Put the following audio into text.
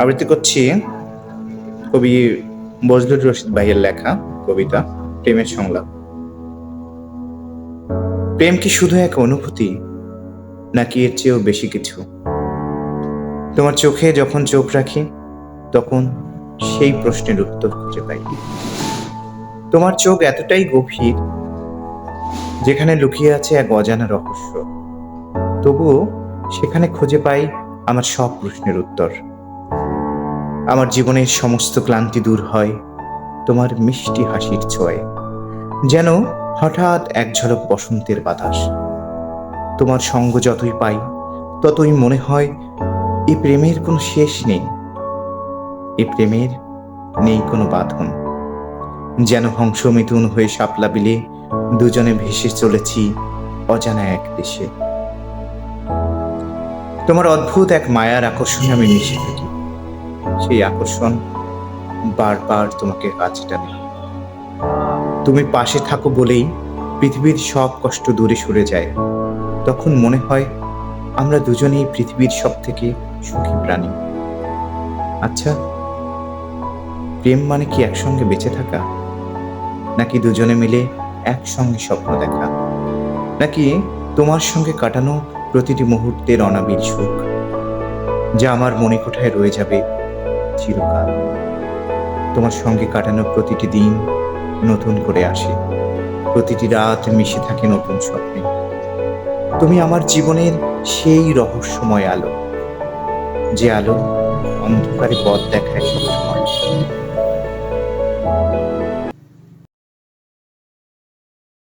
আবৃত্তি করছি কবি বজলুর রশিদ ভাইয়ের লেখা, কবিতা, প্রেমের সংলাপ। প্রেম কি শুধু এক অনুভূতি, নাকি এর চেয়েও বেশি কিছু? তোমার চোখে যখন চোখ রাখি, তখন সেই প্রশ্নের উত্তর খুঁজে পাই। তোমার চোখ এতটাই গভীর, যেখানে লুকিয়ে আছে এক অজানা রহস্য। তবুও সেখানে খুঁজে পাই আমার সব প্রশ্নের উত্তর। আমার জীবনের সমস্ত ক্লান্তি দূর হয়, তোমার মিষ্টি হাসির ছোঁয়ায়। যেন হঠাৎ এক ঝলক বসন্তের বাতাস। তোমার সঙ্গ যতই পাই, ততই মনে হয় এই প্রেমের কোনো শেষ নেই। এ প্রেমের নেই কোনো বাঁধন। যেন হংস মিথুন হয়ে শাপলা বিলে দুজনে ভেসে চলেছি অজানা এক দেশে। তোমার অদ্ভুত এক মায়ার আকর্ষণে আমি মিশে থাকি। সেই আকর্ষণ বারবার তোমাকে কাছে টানে। তুমি পাশে থাকো বলেই পৃথিবীর সব কষ্ট দূরে সরে যায়। তখন মনে হয় আমরা দুজনেই পৃথিবীর সব থেকে সুখী প্রাণী। আচ্ছা প্রেম মানে কি একসঙ্গে বেঁচে থাকা? নাকি দুজনে মিলে একসঙ্গে স্বপ্ন দেখা? নাকি তোমার সঙ্গে কাটানো প্রতিটি মুহূর্তের অনাবিল সুখ, যা আমার মনে কোঠায় রয়ে যাবে চিরকাল তোমার সঙ্গে কাটানো প্রতিটি দিন নতুন করে আসে। প্রতিটি রাত মিশে থাকে নতুন স্বপ্নে। তুমি আমার জীবনের সেই রহস্যময় আলো। যে আলো অন্ধকারে পথ দেখায় সবসময়।